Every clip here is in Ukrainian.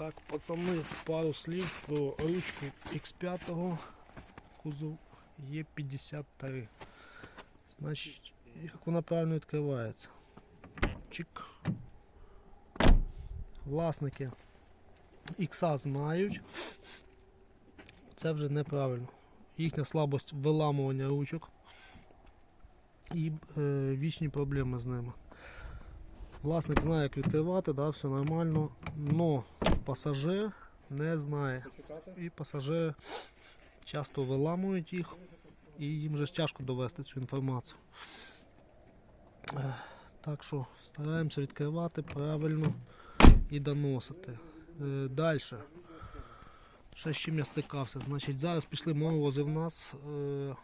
Так, пацани, пару слів про ручку X5 кузов Е53. Значить, як вона правильно відкривається. Чик. Власники X знають. Це вже неправильно. Їхня слабость виламування ручок і е, вічні проблеми з ними. Власник знає, як відкривати, да, все нормально, но пасажир не знає. І пасажири часто виламують їх, і їм же тяжко довести цю інформацію. Так що стараємося відкривати правильно і доносити. Е, Далі. Ще з чим я стикався. Значить, зараз пішли морози в нас. Е,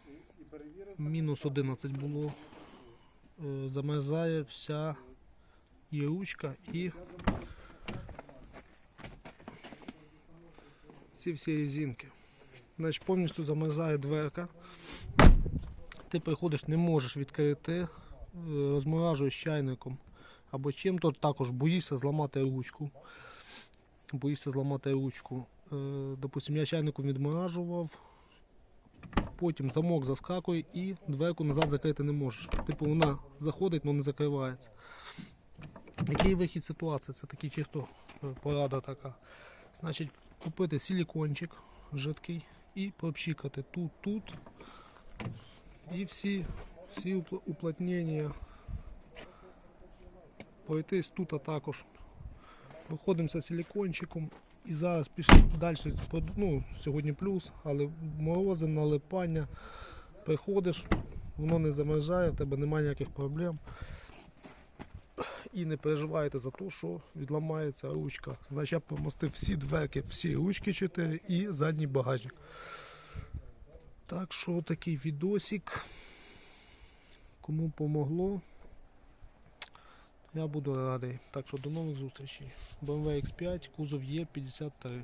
мінус 11 було. Е, замерзає вся і ручка, і ці всі резинки. Значить, повністю замерзає дверка. Ти приходиш, не можеш відкрити, е, розморажуєш чайником або чим, то також боїшся зламати ручку. Боїшся зламати ручку. Е, Допустим, я чайником відморажував, потім замок заскакує і дверку назад закрити не можеш. Типу вона заходить, але не закривається. Який вихід ситуації? Це такий чисто е, порада така. Значить, купити силікончик жидкий і пропшикати тут, тут. І всі, всі уплотнення пройтись тут також. Виходимося силікончиком і зараз пішли далі. Ну, сьогодні плюс, але морози, налипання. Приходиш, воно не замерзає, в тебе немає ніяких проблем. І не переживайте за те, що відламається ручка. Значить я помостив всі дверки, всі ручки 4 і задній багажник. Так що такий відосик. Кому помогло, я буду радий. Так що до нових зустрічей. BMW X5, кузов Е53.